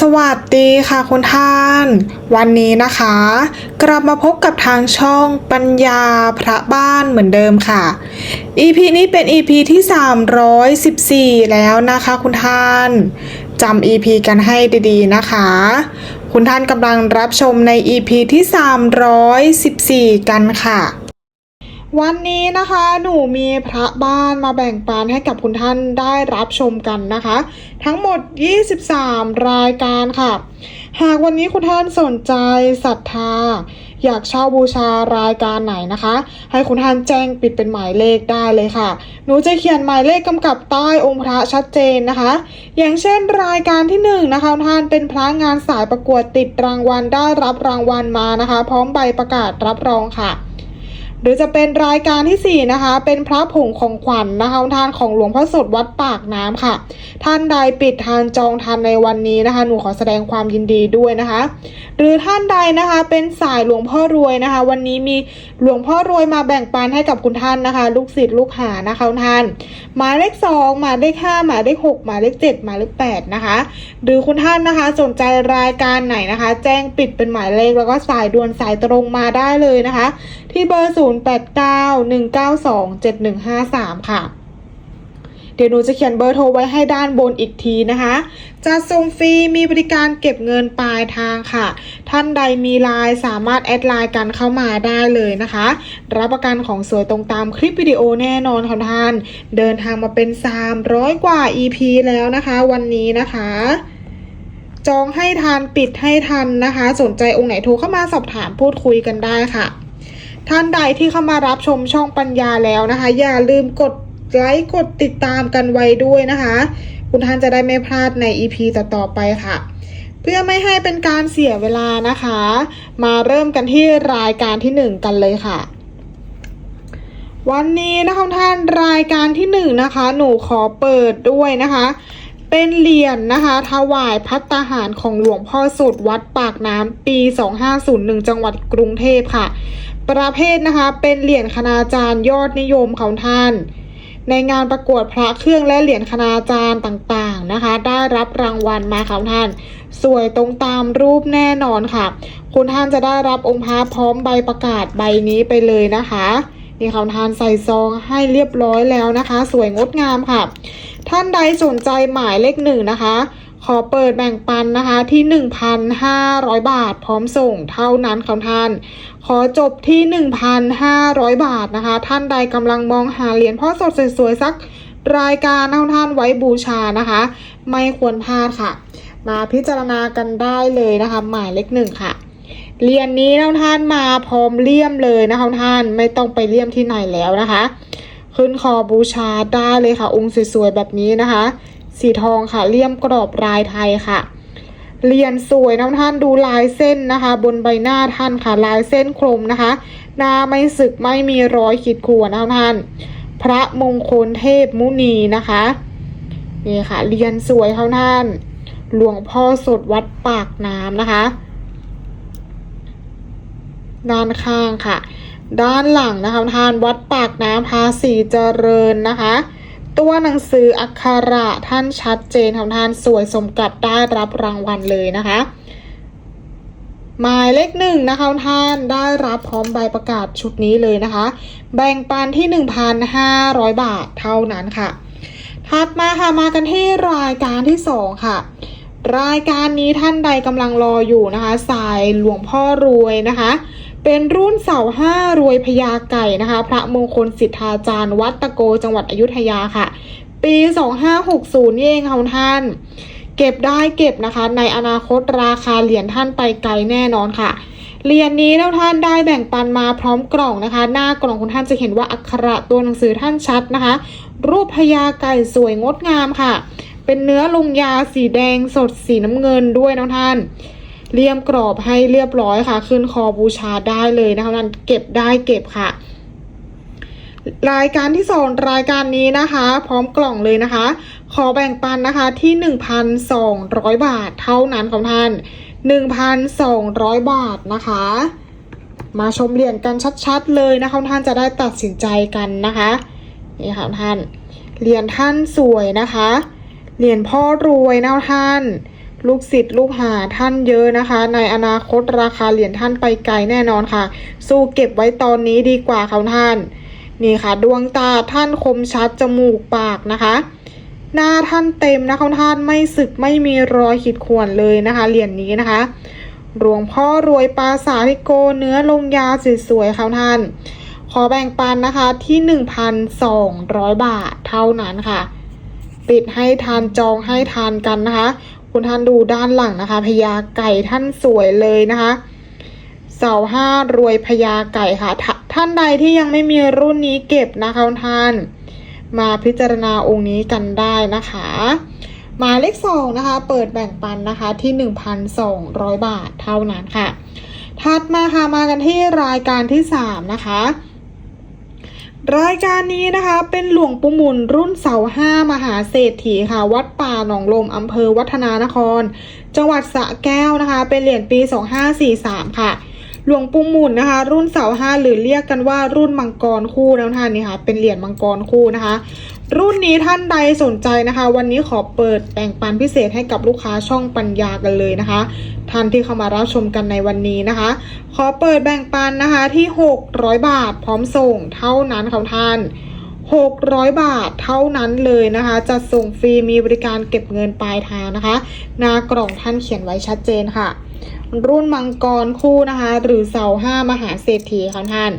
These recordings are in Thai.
สวัสดีค่ะคุณท่าน วันนี้นะคะ กลับมาพบกับทางช่องปัญญาพระบ้านเหมือนเดิมค่ะ EP นี้เป็น EP ที่ 314 แล้วนะคะคุณท่านจำ EP กันให้ดีๆนะคะ คุณท่านกำลังรับชมใน EP ที่ 314 กันค่ะ วันนี้นะคะหนูมีพระบ้านมาแบ่งปันให้กับคุณท่านได้รับชมกันนะคะ ทั้งหมด 23 รายการค่ะ หากวันนี้คุณท่านสนใจศรัทธา อยากเช่าบูชารายการไหนนะคะ ให้คุณท่านแจ้งปิดเป็นหมายเลขได้เลยค่ะ หนูจะเขียนหมายเลขกำกับใต้องค์พระชัดเจนนะคะ อย่างเช่นรายการที่หนึ่งนะคะคุณท่านเป็นพระงานสายประกวดติดรางวัลได้รับรางวัลมานะคะ พร้อมใบประกาศรับรองค่ะ หรือจะเป็นรายการที่ 4 นะคะ เป็นพระผงของขวัญนนะคะทานของหลวงพ่อสดวัดปากน้ำค่ะ ท่านใดปิดทานจองทานในวันนี้นะคะ หนูขอแสดงความยินดีด้วยนะคะ หรือท่านใดนะคะเป็นสายหลวงพ่อรวยนะคะ วันนี้มีหลวงพ่อรวยมาแบ่งปันให้กับคุณท่านนะคะ ลูกศิษย์ลูกหานะคะท่านหมายเลขสองหมายเลขห้าหมายเลขหกหมายเลขเจ็ดหมายเลขแปดนะคะ หรือคุณท่านนะคะสนใจรายการไหนนะคะ แจ้งปิดเป็นหมายเลขแล้วก็สายด่วนสายตรงมาได้เลยนะคะ ที่เบอร์0 8 9 1 9 2 7 1 5 3ค่ะ เดี๋ยวหนูจะเขียนเบอร์โทรไว้ให้ด้านบนอีกทีนะคะ จะส่งฟรีมีบริการเก็บเงินปลายทางค่ะ ท่านใดมีไลน์สามารถแอดไลน์กันเข้ามาได้เลยนะคะ รับประกันของสวยตรงตามคลิปวิดีโอแน่นอนค่ะท่าน เดินทางมาเป็น 300 กว่า EP แล้วนะคะ วันนี้นะคะจองให้ทันปิดให้ทันนะคะ สนใจองค์ไหนโทรเข้ามาสอบถามพูดคุยกันได้ค่ะ ท่านใดที่เข้ามารับชมช่องปัญญาแล้วนะคะ อย่าลืมกดไลค์กดติดตามกันไว้ด้วยนะคะ คุณท่านจะได้ไม่พลาดใน EP ต่อๆไปค่ะ เพื่อไม่ให้เป็นการเสียเวลานะคะ มาเริ่มกันที่รายการที่ 1 กันเลยค่ะ วันนี้นะคะท่านรายการที่หนึ่งนะคะ หนูขอเปิดด้วยนะคะ เป็นเหรียญนะคะถวายพัตตาหารของหลวงพ่อสุดวัดปากน้ำปี 2501 จังหวัดกรุงเทพค่ะ ประเภทนะคะเป็นเหรียญคณาจารย์ยอดนิยมของท่าน ในงานประกวดพระเครื่องและเหรียญคณาจารย์ต่างๆนะคะ ได้รับรางวัลมาค่ะท่าน สวยตรงตามรูปแน่นอนค่ะ คุณท่านจะได้รับองค์พระพร้อมใบประกาศใบนี้ไปเลยนะคะ นี่ค่ะทานใส่ซองให้เรียบร้อยแล้วนะคะ สวยงดงามค่ะ ท่านใดสนใจหมายเลขหนึ่งนะคะ ขอเปิดแบ่งปันนะคะที่ 1,500 บาท พร้อมส่งเท่านั้นค่ะท่านขอจบที่ 1,500 บาทนะคะ ท่านใดกำลังมองหาเหรียญพ่อสดสวยๆสักรายการนะท่านไว้บูชานะคะ ไม่ควรพลาดค่ะ มาพิจารณากันได้เลยนะคะ หมายเลขหนึ่งค่ะ เหรียญนี้นะท่านมาพร้อมเลี่ยมเลยนะคะท่านไม่ต้องไปเลี่ยมที่ไหนแล้วนะคะ ขึ้นคอบูชาได้เลยค่ะ องค์สวยๆแบบนี้นะคะ สีทองค่ะเลี่ยมกรอบลายไทยค่ะเหรียญสวยนะท่านดูลายเส้นนะคะ บนใบหน้าท่านค่ะลายเส้นคมนะคะ หน้าไม่สึกไม่มีรอยขีดข่วนนะคะท่าน พระมงคลเทพมุนีนะคะนี่ค่ะเหรียญสวยเขาท่าน หลวงพ่อสดวัดปากน้ำนะคะ ด้านข้างค่ะ ด้านหลังนะคะทานวัดปากน้ำภาษีเจริญนะคะ ตัวหนังสืออักขระท่านชัดเจนของท่านสวยสมกับได้รับรางวัลเลยนะคะหมายเลขหนึ่งนะคะท่านได้รับพร้อมใบประกาศชุดนี้เลยนะคะ แบ่งปันที่ 1,500 บาทเท่านั้นค่ะ ถัดมาค่ะมากันที่รายการที่สองค่ะ รายการนี้ท่านใดกำลังรออยู่นะคะ สายหลวงพ่อรวยนะคะ เป็นรุ่นเสาห้ารวยพญาไก่นะคะ พระมงคลสิทธาจารย์วัดตะโกจังหวัดอยุธยาค่ะ ปี 2560นี่เองค่ะท่าน เก็บได้เก็บนะคะ ในอนาคตราคาเหรียญท่านไปไกลแน่นอนค่ะเหรียญนี้แล้วท่านได้แบ่งปันมาพร้อมกล่องนะคะ หน้ากล่องคุณท่านจะเห็นว่าอักขระตัวหนังสือท่านชัดนะคะ รูปพญาไก่สวยงดงามค่ะ เป็นเนื้อลงยาสีแดงสดสีน้ำเงินด้วยนะท่าน เลี่ยมกรอบให้เรียบร้อยค่ะ ขึ้นคอบูชาได้เลยนะคะท่านเก็บได้เก็บค่ะ รายการที่สองรายการนี้นะคะ พร้อมกล่องเลยนะคะ ขอแบ่งปันนะคะที่1,200บาทเท่านั้นของท่าน1,200บาทนะคะ มาชมเหรียญกันชัดๆเลยนะคะท่านจะได้ตัดสินใจกันนะคะนี่ค่ะท่านเหรียญท่านสวยนะคะเหรียญพ่อรวยนะท่าน ลูกศิษย์ลูกหาท่านเยอะนะคะ ในอนาคตราคาเหรียญท่านไปไกลแน่นอนค่ะ สู้เก็บไว้ตอนนี้ดีกว่าค่ะท่าน นี่ค่ะ ดวงตาท่านคมชัดจมูกปากนะคะ หน้าท่านเต็มนะคะท่านไม่สึกไม่มีรอยขีดข่วนเลยนะคะเหรียญนี้นะคะหลวงพ่อรวยปราสาททิโกเนื้อลงยาสวยๆค่ะท่าน ขอแบ่งปันนะคะที่ 1,200 บาทเท่านั้นค่ะ ปิดให้ทานจองให้ทานกันนะคะ คุณท่านดูด้านหลังนะคะพญาไก่ท่านสวยเลยนะคะเสาห้ารวยพญาไก่ค่ะทท่านใดที่ยังไม่มีรุ่นนี้เก็บนะคะคุณท่าน มาพิจารณาองค์นี้กันได้นะคะ หมายเลขสองนะคะ เปิดแบ่งปันนะคะที่1,200บาทเท่านั้นค่ะ ถัดมาค่ะมากันที่รายการที่3นะคะ รายการนี้นะคะเป็นหลวงปู่หมุนรุ่นเสาห้ามหาเศรษฐีค่ะ วัดป่าหนองลมอำเภอวัฒนานคร จังหวัดสระแก้วนะคะ เป็นเหรียญปี 2543 ค่ะ หลวงปู่หมุนนะคะ รุ่นเสาห้าหรือเรียกกันว่ารุ่นมังกรคู่แล้วท่านนี่ค่ะเป็นเหรียญมังกรคู่นะคะ รุ่นนี้ท่านใดสนใจนะคะ วันนี้ขอเปิดแบ่งปันพิเศษให้กับลูกค้าช่องปัญญากันเลยนะคะ ท่านที่เข้ามารับชมกันในวันนี้นะคะ ขอเปิดแบ่งปันนะคะที่ 600 บาทพร้อมส่งเท่านั้นค่ะท่าน600 บาทเท่านั้นเลยนะคะ จะส่งฟรีมีบริการเก็บเงินปลายทางนะคะ หน้ากล่องท่านเขียนไว้ชัดเจนค่ะ รุ่นมังกรคู่นะคะ หรือเสาห้ามหาเศรษฐีค่ะท่าน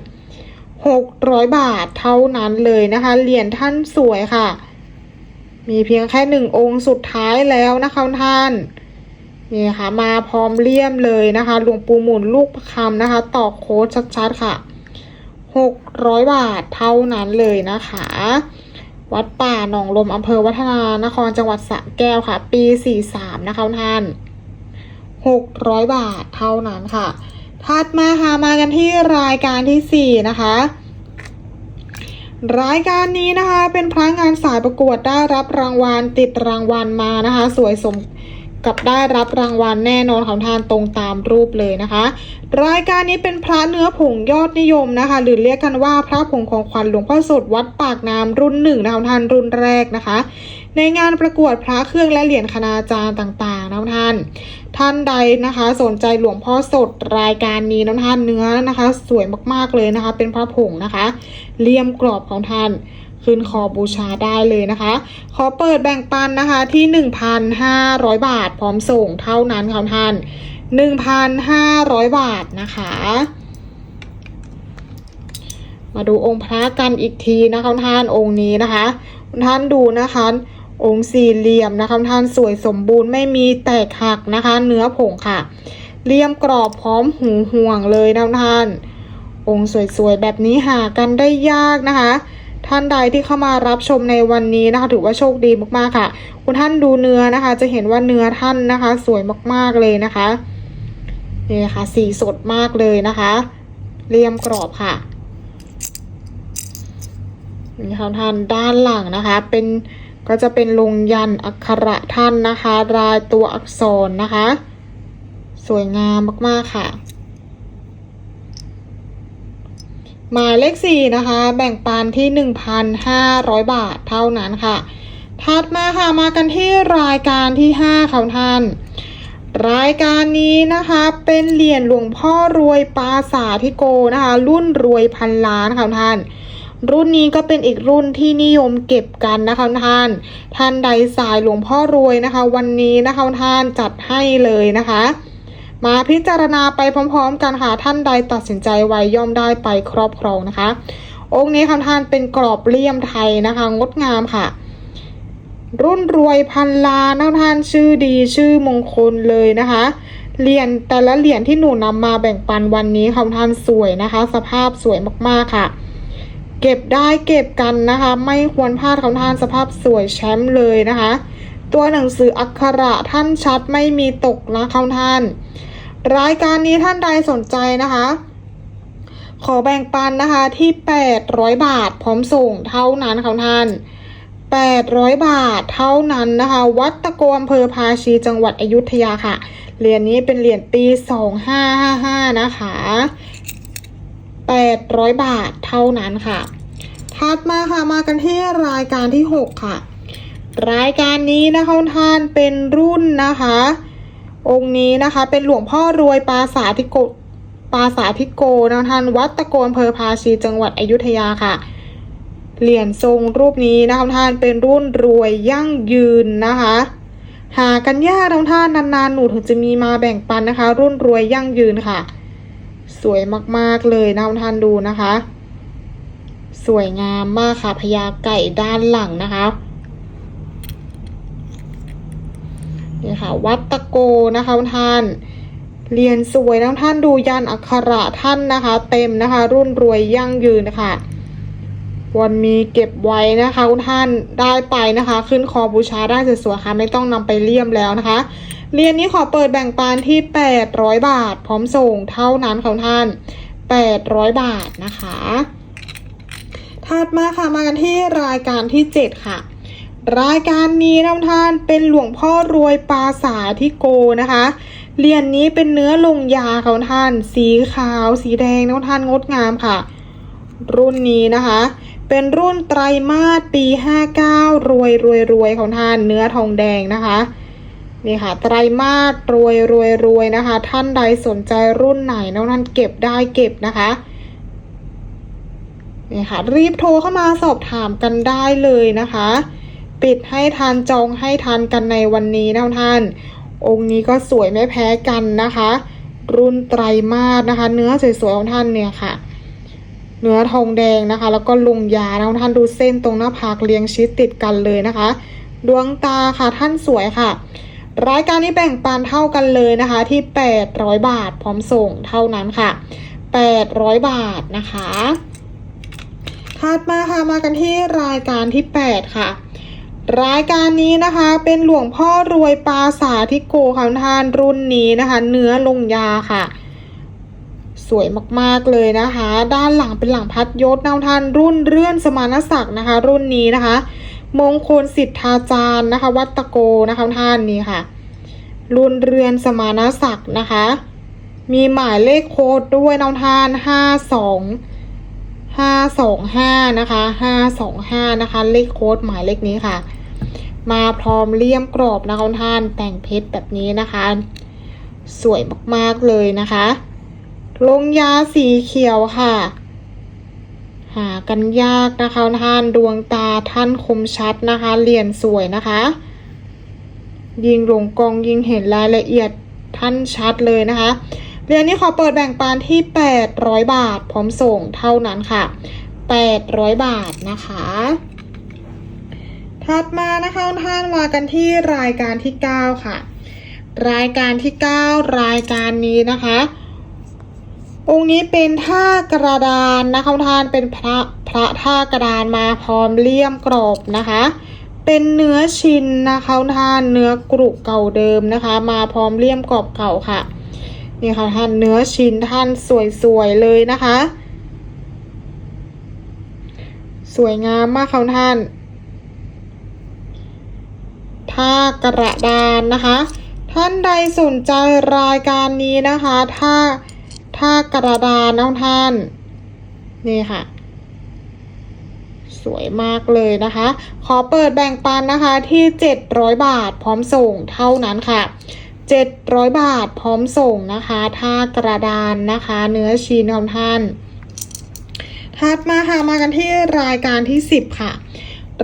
600 บาทเท่านั้นเลยนะคะ เหรียญท่านสวยค่ะ มีเพียงแค่หนึ่งองค์สุดท้ายแล้วนะคะท่านนี่ค่ะมาพร้อมเลี่ยมเลยนะคะหลวงปู่หมุนลูกประคำนะคะต่อโค้ดชัดๆค่ะ 600 บาทเท่านั้นเลยนะคะ วัดป่าหนองลมอำเภอวัฒนานครจังหวัดสระแก้วค่ะ ปี 43 นะคะท่าน 600 บาทเท่านั้นค่ะ ถัดมาค่ะมากันที่รายการที่ 4 นะคะ รายการนี้นะคะเป็นพนักงานสายประกวดได้รับรางวัลติดรางวัลมานะคะ สวยสม กับได้รับรางวัลแน่นอนของทานตรงตามรูปเลยนะคะ รายการนี้เป็นพระเนื้อผงยอดนิยมนะคะ หรือเรียกกันว่าพระผงของขวัญหลวงพ่อสดวัดปากน้ำรุ่นหนึ่งนะคะทานรุ่นแรกนะคะ ในงานประกวดพระเครื่องและเหรียญคณาจารย์ต่างๆนะท่านท่านใดนะคะ สนใจหลวงพ่อสดรายการนี้นะท่านเนื้อนะคะ สวยมากๆเลยนะคะ เป็นพระผงนะคะเลี่ยมกรอบของท่าน ขึ้นคอบูชาได้เลยนะคะ ขอเปิดแบ่งปันนะคะที่ 1,500 บาทพร้อมส่งเท่านั้นค่ะท่าน 1,500 บาทนะคะ มาดูองค์พระกันอีกทีนะคะท่านองค์นี้นะคะท่านดูนะคะองค์สี่เหลี่ยมนะคะท่านสวยสมบูรณ์ไม่มีแตกหักนะคะ เนื้อผงค่ะเลี่ยมกรอบพร้อมหูห่วงเลยนะท่าน องค์สวยๆ แบบนี้หากันได้ยากนะคะ ท่านใดที่เข้ามารับชมในวันนี้นะคะ ถือว่าโชคดีมากๆค่ะ คุณท่านดูเนื้อนะคะ จะเห็นว่าเนื้อท่านนะคะ สวยมากๆเลยนะคะนี่ค่ะสีสดมากเลยนะคะเลี่ยมกรอบค่ะนี่ค่ะท่านด้านหลังนะคะ เป็นก็จะเป็นลงยันอักขระท่านนะคะรายตัวอักษรนะคะ สวยงามมากๆค่ะ หมายเลขสี่นะคะ แบ่งปันที่1,500บาทเท่านั้นค่ะ ถัดมาค่ะมากันที่รายการที่5ค่ะท่าน รายการนี้นะคะเป็นเหรียญหลวงพ่อรวยปาสาททิโกนะคะ รุ่นรวยพันล้านค่ะท่านรุ่นนี้ก็เป็นอีกรุ่นที่นิยมเก็บกันนะคะท่าน ท่านใดสายหลวงพ่อรวยนะคะ วันนี้นะคะท่านจัดให้เลยนะคะ มาพิจารณาไปพร้อม ๆ กันค่ะท่านใดตัดสินใจไว้ย่อมได้ไปครอบครองนะคะ องค์นี้ค่ะท่านเป็นกรอบเลี่ยมไทยนะคะ งดงามค่ะ รุ่นรวยพันล้านท่านชื่อดีชื่อมงคลเลยนะคะเหรียญแต่ละเหรียญที่หนูนำมาแบ่งปันวันนี้ค่ะท่านสวยนะคะ สภาพสวยมากๆค่ะ เก็บได้เก็บกันนะคะ ไม่ควรพลาดของท่านสภาพสวยแชมป์เลยนะคะ ตัวหนังสืออักขระท่านชัดไม่มีตกนะคะท่าน รายการนี้ท่านใดสนใจนะคะ ขอแบ่งปันนะคะที่ 800 บาทพร้อมส่งเท่านั้นค่ะท่าน800 บาทเท่านั้นนะคะ วัดตะโกอำเภอภาชีจังหวัดอยุธยาค่ะ เหรียญนี้เป็นเหรียญปี 2555 นะคะ 800 บาทเท่านั้นค่ะ ถัดมาค่ะ มากันที่รายการที่ 6 ค่ะ รายการนี้นะคะท่านเป็นรุ่นนะคะ องค์นี้นะคะ เป็นหลวงพ่อรวยปราสาทธิโกปราสาทธิโกนะท่านวัดตะโกนเพอพาชีจังหวัดอยุธยาค่ะเหรียญทรงรูปนี้นะคะท่านเป็นรุ่นรวยยั่งยืนนะคะ หากันยากท่านนานๆหนูถึงจะมีมาแบ่งปันนะคะ รุ่นรวยยั่งยืนค่ะ สวยมากๆเลยนะทุกท่านดูนะคะ สวยงามมากค่ะพญาไก่ด้านหลังนะคะ นี่ค่ะ วัดตะโกนะคะทุกท่าน เรียนสวยนะทุกท่านดูยันอักขระท่านนะคะ เต็มนะคะ รุ่นรวยยั่งยืนนะคะวันมีเก็บไว้นะคะทุกท่านได้ไปนะคะ ขึ้นคอบูชาได้สวยๆค่ะไม่ต้องนำไปเลี่ยมแล้วนะคะเรียนนี้ขอเปิดแบ่งปันที่ 800 บาท พร้อมส่งเท่านั้นค่ะท่าน 800 บาทนะคะถัดมาค่ะมากันที่รายการที่ 7 ค่ะ รายการนี้นะท่านเป็นหลวงพ่อรวยปาสาที่โกนะคะเหรียญนนี้เป็นเนื้อลงยาค่ะท่าน สีขาว สีแดงนะท่านงดงามค่ะ รุ่นนี้นะคะ เป็นรุ่นไตรมาสปี 59 รวยรวยรวยของท่านเนื้อทองแดงนะคะนี่ค่ะไตรมาสรวยรวยรวยนะคะ ท่านใดสนใจรุ่นไหนนะท่านเก็บได้เก็บนะคะนี่ค่ะรีบโทรเข้ามาสอบถามกันได้เลยนะคะ ปิดให้ทันจองให้ทันกันในวันนี้นะท่าน องค์นี้ก็สวยไม่แพ้กันนะคะ รุ่นไตรมาสนะคะ เนื้อสวยๆของท่านเนี่ยค่ะ เนื้อทองแดงนะคะ แล้วก็ลงยานะท่านดูเส้นตรงหน้าผากเรียงชิดติดกันเลยนะคะ ดวงตาค่ะท่านสวยค่ะ รายการนี้แบ่งปันเท่ากันเลยนะคะ ที่ 800 บาทพร้อมส่งเท่านั้นค่ะ 800 บาทนะคะถัดมาค่ะมากันที่รายการที่ 8 ค่ะ รายการนี้นะคะเป็นหลวงพ่อรวยปราสาททิโกค่ะท่านรุ่นนี้นะคะ เนื้อลงยาค่ะ สวยมากๆเลยนะคะ ด้านหลังเป็นหลังพัดยศนะท่านรุ่นเรื่อนสมานศักดิ์นะคะ รุ่นนี้นะคะ มงคลสิทธาจารย์นะคะ วัตโกนะคะท่านนี่ค่ะ รุ่นเรือนสมานศักดิ์นะคะ มีหมายเลขโค้ดด้วยน้องท่านห้าสองห้าสองห้านะคะห้าสองห้านะคะ เลขโค้ดหมายเลขนี้ค่ะ มาพร้อมเลี่ยมกรอบนะคะท่านแต่งเพชรแบบนี้นะคะ สวยมากๆเลยนะคะ ลงยาสีเขียวค่ะ หากันยากนะคะท่านดวงตาท่านคมชัดนะคะเรียนสวยนะคะ ยิงลงกองยิงเห็นรายละเอียดท่านชัดเลยนะคะเรียนนี้ขอเปิดแบ่งปันที่ 800 บาท พร้อมส่งเท่านั้นค่ะ 800 บาทนะคะ ถัดมานะคะท่านมากันที่รายการที่ 9 ค่ะ รายการที่ 9 รายการนี้นะคะ องค์นี้เป็นท่ากระดานนะคะท่านเป็นพระพระท่ากระดานมาพร้อมเลี่ยมกรอบนะคะ เป็นเนื้อชินนะคะท่านเนื้อกรุเก่าเดิมนะคะ มาพร้อมเลี่ยมกรอบเก่าค่ะนี่ค่ะท่านเนื้อชิ้นท่านสวยๆเลยนะคะ สวยงามมากค่ะท่าน ท่ากระดานนะคะ ท่านใดสนใจรายการนี้นะคะท่าท่ากระดานน้องท่าน นี่ค่ะ สวยมากเลยนะคะ ขอเปิดแบ่งปันนะคะที่ 700 บาทพร้อมส่งเท่านั้นค่ะ 700 บาทพร้อมส่งนะคะท่ากระดานนะคะ เนื้อชีนของท่านถัดมาค่ะมากันที่รายการที่ 10 ค่ะ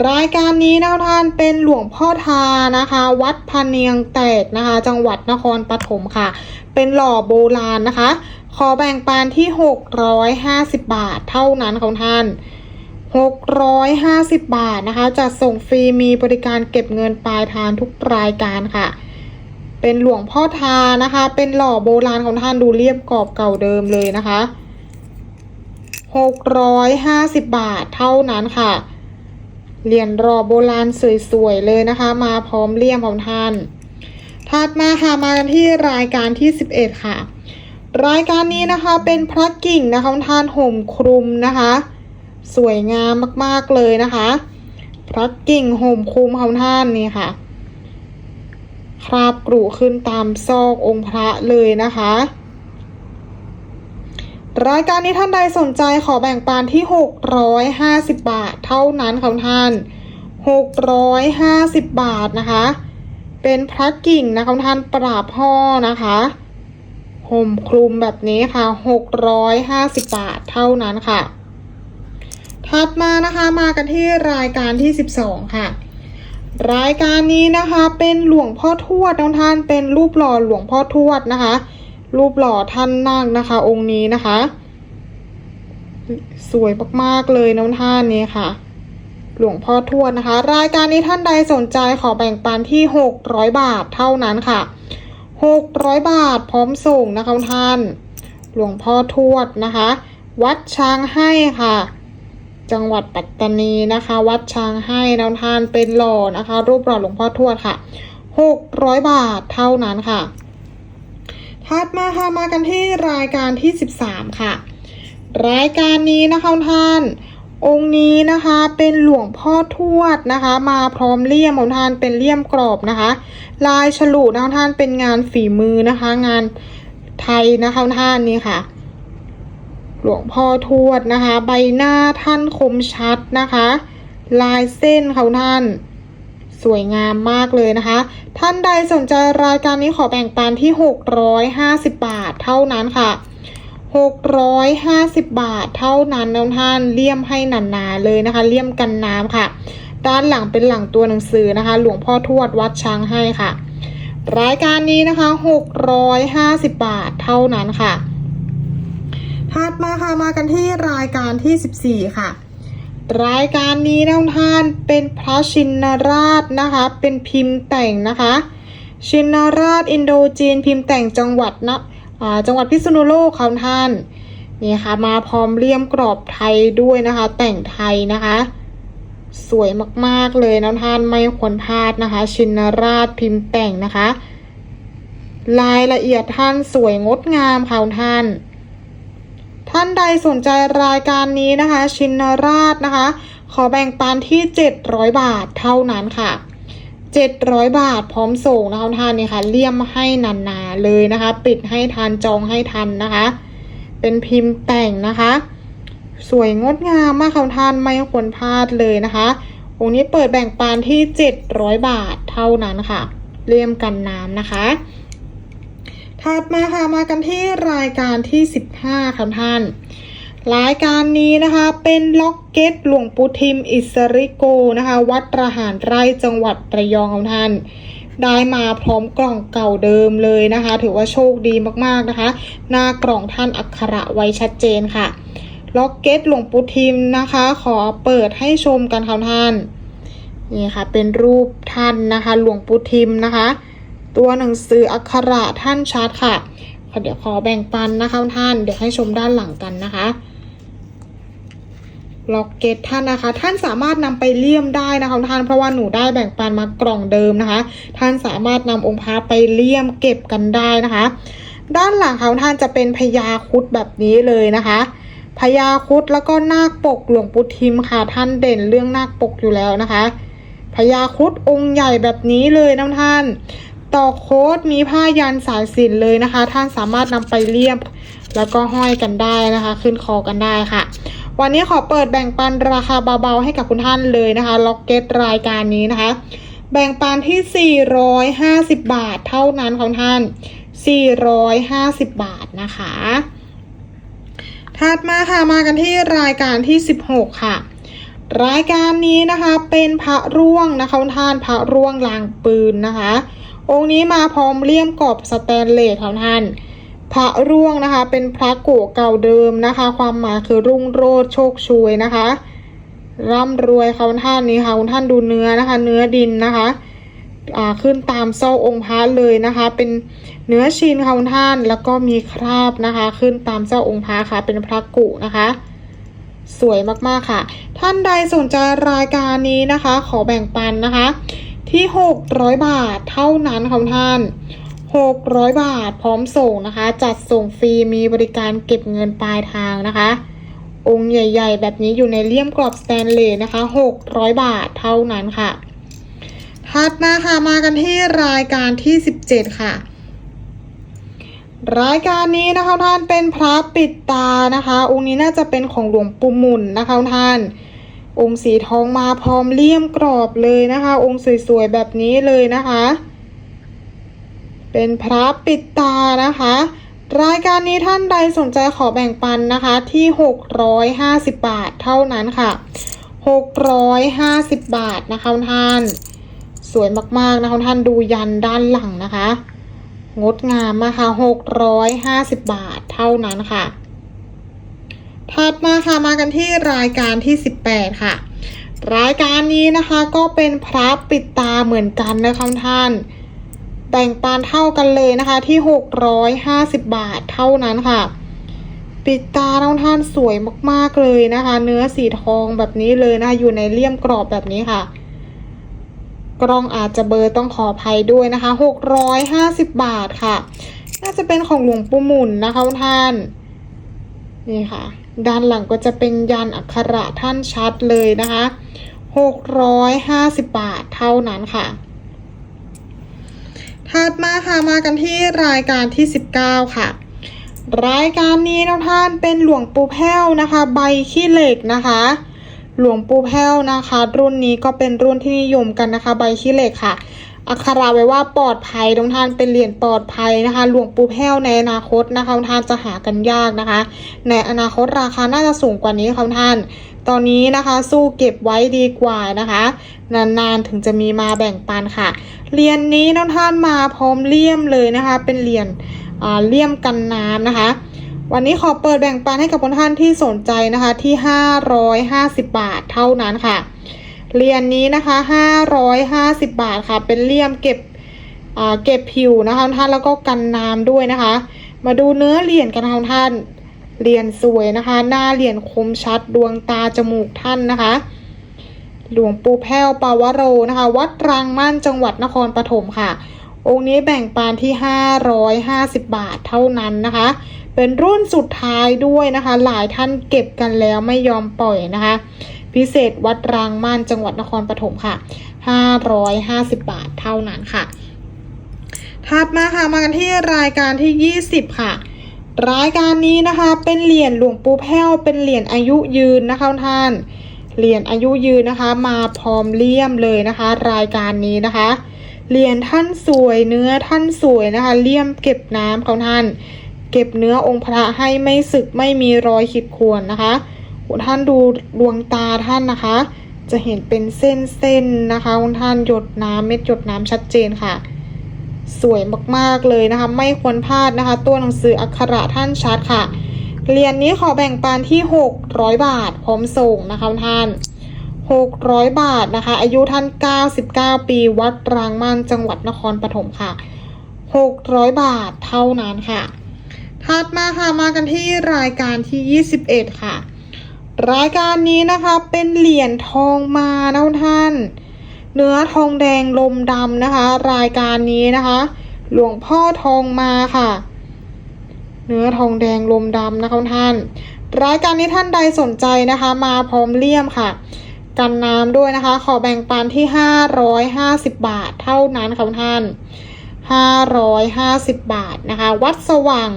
รายการนี้นะท่านเป็นหลวงพ่อทานะคะ วัดพเนียงแตกนะคะ จังหวัดนครปฐมค่ะ เป็นหล่อโบราณนะคะ ขอแบ่งปันที่ 650 บาทเท่านั้นของท่าน 650 บาทนะคะจะส่งฟรีมีบริการเก็บเงินปลายทางทุกรายการค่ะ เป็นหลวงพ่อทานะคะ เป็นหล่อโบราณของท่านดูเรียบกรอบเก่าเดิมเลยนะคะหกร้อยห้าสิบบาทเท่านั้นค่ะ เหรียญรอโบราณสวยๆเลยนะคะ มาพร้อมเลี่ยมของท่านถัดมาค่ะมากันที่รายการที่สิบเอ็ดค่ะ รายการนี้นะคะเป็นพระกิ่งนะคะท่านห่มคลุมนะคะ สวยงามมากๆเลยนะคะ พระกิ่งห่มคลุมของท่านนี่ค่ะคราบกรุขึ้นตามซอกองค์พระเลยนะคะ รายการนี้ท่านใดสนใจขอแบ่งปันที่ 650 บาท เท่านั้นค่ะท่าน 650 บาทนะคะ เป็นพระกิ่งนะคะท่านปราบห่อนะคะห่มคลุมแบบนี้ค่ะ 650 บาทเท่านั้นค่ะ ถัดมานะคะมากันที่รายการที่ 12 ค่ะ รายการนี้นะคะเป็นหลวงพ่อทวดท่านเป็นรูปหล่อหลวงพ่อทวดนะคะ รูปหล่อท่านนั่งนะคะ องค์นี้นะคะ สวยมากๆเลยน้องท่านนี้ค่ะ หลวงพ่อทวดนะคะ รายการนี้ท่านใดสนใจขอแบ่งปันที่ 600 บาทเท่านั้นค่ะ 600 บาทพร้อมส่งนะคะท่าน หลวงพ่อทวดนะคะ วัดช้างให้ค่ะจังหวัดปัตตานีนะคะ วัดช้างให้น้องท่านเป็นหล่อนะคะ รูปหล่อหลวงพ่อทวดค่ะ 600 บาทเท่านั้นค่ะ ถัดมาค่ะมากันที่รายการที่ 13 ค่ะ รายการนี้นะคะท่าน องค์นี้นะคะเป็นหลวงพ่อทวดนะคะ มาพร้อมเลี่ยมของท่านเป็นเลี่ยมกรอบนะคะ ลายฉลุนะคะท่านเป็นงานฝีมือนะคะ งานไทยนะคะท่านนี่ค่ะ หลวงพ่อทวดนะคะ ใบหน้าท่านคมชัดนะคะ ลายเส้นเขาท่าน สวยงามมากเลยนะคะ ท่านใดสนใจรายการนี้ขอแบ่งปันที่ 650 บาทเท่านั้นค่ะ 650 บาทเท่านั้นนะท่านเลี่ยมให้หนาๆเลยนะคะ เลี่ยมกันน้ำค่ะ ด้านหลังเป็นหลังตัวหนังสือนะคะ หลวงพ่อทวดวัดช้างให้ค่ะ รายการนี้นะคะ 650 บาทเท่านั้นค่ะถัดมาค่ะมากันที่รายการที่ 14 ค่ะ รายการนี้นะท่านเป็นพระชินราชนะคะ เป็นพิมพ์แต่งนะคะ ชินราชอินโดจีนพิมพ์แต่งจังหวัดนะอ่าจังหวัดพิษณุโลกค่ะท่านนี่ค่ะมาพร้อมเลี่ยมกรอบไทยด้วยนะคะ แต่งไทยนะคะ สวยมากๆเลยนะท่านไม่ควรพลาดนะคะ ชินราชพิมพ์แต่งนะคะ รายละเอียดท่านสวยงดงามค่ะท่าน ท่านใดสนใจรายการนี้นะคะ ชินราชนะคะ ขอแบ่งปันที่ 700 บาทเท่านั้นค่ะ 700 บาทพร้อมส่งนะคะท่านนี่ค่ะเลี่ยมให้นานๆเลยนะคะ ปิดให้ทันจองให้ทันนะคะ เป็นพิมพ์แต่งนะคะ สวยงดงามมากค่ะท่านไม่ควรพลาดเลยนะคะองค์นี้เปิดแบ่งปันที่ 700 บาทเท่านั้นค่ะ เลี่ยมกันน้ำนะคะ ถัดมาค่ะมากันที่รายการที่ 15ค่ะท่าน รายการนี้นะคะเป็นล็อกเก็ตหลวงปู่ทิมอิสริโกนะคะ วัดระหารไร่จังหวัดระยองของท่านได้มาพร้อมกล่องเก่าเดิมเลยนะคะ ถือว่าโชคดีมากๆนะคะ หน้ากล่องท่านอักขระไว้ชัดเจนค่ะ ล็อกเก็ตหลวงปู่ทิมนะคะ ขอเปิดให้ชมกันค่ะท่าน นี่ค่ะ เป็นรูปท่านนะคะ หลวงปู่ทิมนะคะ ตัวหนังสืออักขระท่านชัดค่ะ เดี๋ยวขอแบ่งปันนะคะท่าน เดี๋ยวให้ชมด้านหลังกันนะคะล็อกเก็ตท่านนะคะ ท่านสามารถนำไปเลี่ยมได้นะคะท่านเพราะว่าหนูได้แบ่งปันมากล่องเดิมนะคะ ท่านสามารถนำองค์พระไปเลี่ยมเก็บกันได้นะคะ ด้านหลังของท่านจะเป็นพญาคุดแบบนี้เลยนะคะพญาคุดแล้วก็นาคปกหลวงปู่ทิมค่ะท่านเด่นเรื่องนาคปกอยู่แล้วนะคะพญาคุดองค์ใหญ่แบบนี้เลยนะท่าน ต่อโค้ดมีผ้ายันสายสินเลยนะคะ ท่านสามารถนำไปเลี่ยมแล้วก็ห้อยกันได้นะคะ ขึ้นคอกันได้ค่ะ วันนี้ขอเปิดแบ่งปันราคาเบาๆให้กับคุณท่านเลยนะคะล็อกเก็ตรายการนี้นะคะ แบ่งปันที่ 450 บาทเท่านั้นของท่าน 450 บาทนะคะถัดมาค่ะมากันที่รายการที่ 16 ค่ะ รายการนี้นะคะเป็นพระร่วงนะคะท่านพระร่วงลางปืนนะคะ องค์นี้มาพร้อมเลี่ยมกรอบสแตนเลสของท่าน พระร่วงนะคะ เป็นพระกุเก่าเดิมนะคะ ความหมายคือรุ่งโรจน์โชคช่วยนะคะ ร่ำรวยค่ะคุณท่านนี้ค่ะคุณท่านดูเนื้อนะคะ เนื้อดินนะคะขึ้นตามโซ่องค์พระเลยนะคะ เป็นเนื้อชินค่ะคุณท่านแล้วก็มีคราบนะคะ ขึ้นตามเจ้าองค์พระค่ะ เป็นพระกุนะคะ สวยมากๆค่ะ ท่านใดสนใจรายการนี้นะคะ ขอแบ่งปันนะคะ ที่ 600 บาทเท่านั้นค่ะท่าน 600 บาทพร้อมส่งนะคะ จัดส่งฟรีมีบริการเก็บเงินปลายทางนะคะ องค์ใหญ่ ๆ แบบนี้อยู่ในเลี่ยมกรอบสแตนเลสนะคะ 600 บาทเท่านั้นค่ะถัดมาค่ะมากันที่รายการที่ 17 ค่ะ รายการนี้นะคะท่านเป็นพระปิดตานะคะ องค์นี้น่าจะเป็นของหลวงปู่หมุนนะคะท่าน องค์สีทองมาพร้อมเลี่ยมกรอบเลยนะคะ องค์สวยๆแบบนี้เลยนะคะ เป็นพระปิดตานะคะ รายการนี้ท่านใดสนใจขอแบ่งปันนะคะที่ 650 บาทเท่านั้นค่ะ 650 บาทนะคะท่าน สวยมากๆนะคะท่านดูยันด้านหลังนะคะ งดงามมากค่ะ650 บาทเท่านั้นค่ะ ถัดมาค่ะมากันที่รายการที่ 18 ค่ะ รายการนี้นะคะก็เป็นพระปิดตาเหมือนกันนะคะท่าน แบ่งปานเท่ากันเลยนะคะที่ 650 บาทเท่านั้นค่ะ ปิดตาน้องท่านสวยมากๆเลยนะคะ เนื้อสีทองแบบนี้เลยนะคะอยู่ในเลี่ยมกรอบแบบนี้ค่ะกล้องอาจจะเบอร์ต้องขออภัยด้วยนะคะ 650 บาทค่ะ น่าจะเป็นของหลวงปู่หมุนนะคะท่าน นี่ค่ะ ด้านหลังก็จะเป็นยันอักขระท่านชัดเลยนะคะ650 บาทเท่านั้นค่ะ ถัดมาค่ะมากันที่รายการที่ 19 ค่ะ รายการนี้นะท่านเป็นหลวงปู่แพ้วนะคะ ใบขี้เหล็กนะคะ หลวงปู่แพ้วนะคะ รุ่นนี้ก็เป็นรุ่นที่นิยมกันนะคะ ใบขี้เหล็กค่ะ อักขระไว้ว่าปลอดภัยทุกท่านเป็นเหรียญปลอดภัยนะคะ หลวงปู่แพ้วในอนาคตนะคะท่านจะหากันยากนะคะ ในอนาคตราคาน่าจะสูงกว่านี้ค่ะท่าน ตอนนี้นะคะสู้เก็บไว้ดีกว่านะคะ นานๆถึงจะมีมาแบ่งปันค่ะ เหรียญนนี้น้องท่านมาพร้อมเลี่ยมเลยนะคะ เป็นเหรียญอ่าเลี่ยมกันน้ำนะคะวันนี้ขอเปิดแบ่งปันให้กับท่านที่สนใจนะคะที่ 550 บาทเท่านั้นค่ะ เหรียญนนี้นะคะ550บาทค่ะ เป็นเลี่ยมเก็บเก็บผิวนะคะท่านแล้วก็กันน้ำด้วยนะคะ มาดูเนื้อเหรียญกันค่ะท่านเหรียญสวยนะคะ หน้าเหรียญคมชัดดวงตาจมูกท่านนะคะ หลวงปู่แพ้วปาวโรนะคะ วัดรังมั่นจังหวัดนครปฐมค่ะ องค์นี้แบ่งปานที่ 550 บาทเท่านั้นนะคะ เป็นรุ่นสุดท้ายด้วยนะคะ หลายท่านเก็บกันแล้วไม่ยอมปล่อยนะคะ พิเศษวัดรางม่านจังหวัดนครปฐมค่ะ 550 บาทเท่านั้นค่ะ ถัดมาค่ะมากันที่รายการที่ 20 ค่ะ รายการนี้นะคะเป็นเหรียญหลวงปู่แพ้วเป็นเหรียญอายุยืนนะคะท่าน เหรียญอายุยืนนะคะ มาพร้อมเลี่ยมเลยนะคะ รายการนี้นะคะเหรียญท่านสวยเนื้อท่านสวยนะคะ เลี่ยมเก็บน้ำเของท่าน เก็บเนื้อองค์พระให้ไม่สึกไม่มีรอยขีดข่วนนะคะ ท่านดูดวงตาท่านนะคะ จะเห็นเป็นเส้นๆนะคะของท่านหยดน้ำเม็ดหยดน้ำชัดเจนค่ะ สวยมากๆเลยนะคะ ไม่ควรพลาดนะคะ ตัวหนังสืออักขระท่านชัดค่ะเหรียญนนี้ขอแบ่งปันที่ 600 บาทพร้อมส่งนะคะท่าน 600 บาทนะคะ อายุท่าน 99 ปี วัดรางมันจังหวัดนครปฐมค่ะ 600 บาทเท่านั้นค่ะ ถัดมาค่ะมากันที่รายการที่ 21 ค่ะ รายการนี้นะคะเป็นเหรียญทองมานะท่าน เนื้อทองแดงลมดำนะคะ รายการนี้นะคะ หลวงพ่อทองมาค่ะ เนื้อทองแดงลมดำนะคะท่าน รายการนี้ท่านใดสนใจนะคะ มาพร้อมเลี่ยมค่ะ กันน้ำด้วยนะคะ ขอแบ่งปันที่550บาทเท่านั้นค่ะท่าน550บาทนะคะ วัดสว่าง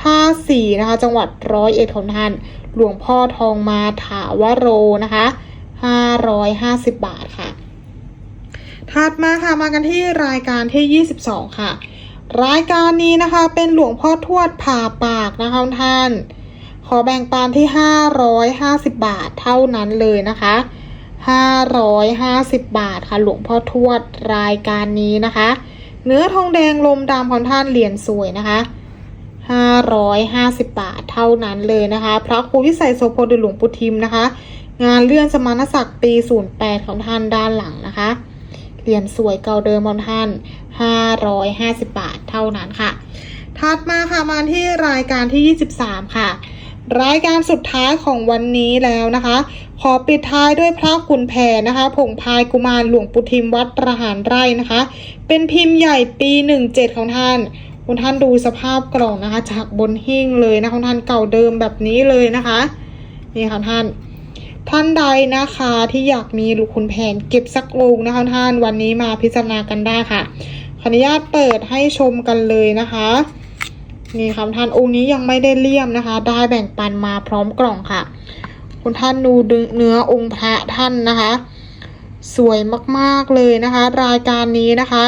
ท่าสีนะคะ จังหวัดร้อยเอ็ดของท่าน หลวงพ่อทองมาถาวโรนะคะ550 บาทค่ะ ถัดมาค่ะมากันที่รายการที่ 22 ค่ะ รายการนี้นะคะเป็นหลวงพ่อทวดผ่าปากนะคะท่าน ขอแบ่งปันที่ 550 บาทเท่านั้นเลยนะคะ550 บาทค่ะ หลวงพ่อทวดรายการนี้นะคะ เนื้อทองแดงลมดำของท่านเหรียญสวยนะคะ 550 บาทเท่านั้นเลยนะคะ พระครูวิสัยโสพลหรือหลวงปู่ทิมนะคะ งานเลื่อนสมณศักดิ์ปี 08 ของท่านด้านหลังนะคะ เหรียญสวยเก่าเดิมของท่าน 550 บาทเท่านั้นค่ะ ถัดมาค่ะมาที่รายการที่ 23 ค่ะ รายการสุดท้ายของวันนี้แล้วนะคะ ขอปิดท้ายด้วยพระขุนแผนนะคะ ผงพายกุมารหลวงปู่ทิมวัดประหารไร่นะคะ เป็นพิมพ์ใหญ่ปี 17 ของท่าน คุณท่านดูสภาพกล่องนะคะ จากบนหิ้งเลยนะคุณท่านเก่าเดิมแบบนี้เลยนะคะนี่ค่ะท่าน ท่านใดนะคะที่อยากมีลูกคุณแผนเก็บสักองค์นะคะท่านวันนี้มาพิจารณากันได้ค่ะขออนุญาตเปิดให้ชมกันเลยนะคะนี่ค่ะท่านองค์นี้ยังไม่ได้เลี่ยมนะคะ ได้แบ่งปันมาพร้อมกล่องค่ะ คุณท่านดูเนื้อองค์พระท่านนะคะ สวยมากๆเลยนะคะ รายการนี้นะคะ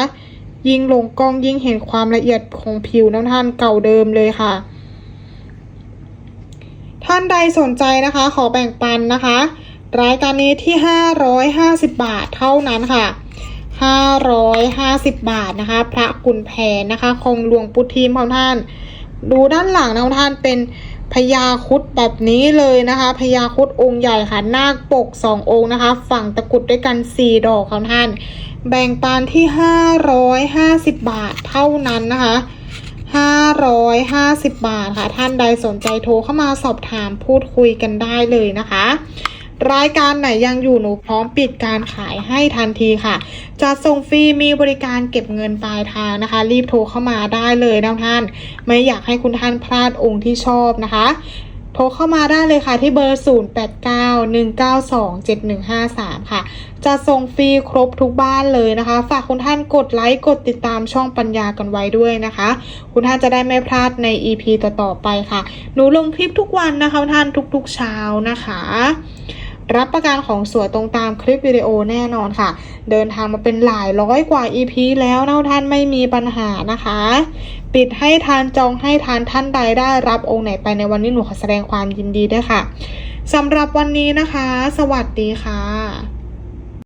ยิ่งลงกล้องยิ่งเห็นความละเอียดของผิวน้ำท่านเก่าเดิมเลยค่ะ ท่านใดสนใจนะคะ ขอแบ่งปันนะคะ รายการนี้ที่ 550 บาทเท่านั้นค่ะ 550 บาทนะคะ พระกุณแผนนะคะคงหลวงปุทีมของท่าน ดูด้านหลังนะของท่านเป็น พญาคุดแบบนี้เลยนะคะพญาคุดองค์ใหญ่ค่ะนาคปกสององค์นะคะ ฝั่งตะกุดด้วยกันสี่ดอกค่ะท่าน แบ่งปานที่ห้าร้อยห้าสิบบาทเท่านั้นนะคะห้้้ารอย550 บาทค่ะ ท่านใดสนใจโทรเข้ามาสอบถามพูดคุยกันได้เลยนะคะ รายการไหนยังอยู่หนูพร้อมปิดการขายให้ทันทีค่ะ จะส่งฟรีมีบริการเก็บเงินปลายทางนะคะ รีบโทรเข้ามาได้เลยนะท่าน ไม่อยากให้คุณท่านพลาดองค์ที่ชอบนะคะโทรเข้ามาได้เลยค่ะที่เบอร์ 0891927153 ค่ะ จะส่งฟรีครบทุกบ้านเลยนะคะ ฝากคุณท่านกดไลค์กดติดตามช่องปัญญากันไว้ด้วยนะคะ คุณท่านจะได้ไม่พลาดใน EP ต่อๆไปค่ะ หนูลงคลิปทุกวันนะคะท่านทุกๆเช้านะคะ รับประกันของสวยตรงตามคลิปวิดีโอแน่นอนค่ะ เดินทางมาเป็นหลายร้อยกว่า EP แล้วเนาท่านไม่มีปัญหานะคะ ปิดให้ทานจองให้ทานท่านใดได้รับองค์ไหนไปในวันนี้หนูขอแสดงความยินดีด้วยค่ะสำหรับวันนี้นะคะ สวัสดีค่ะ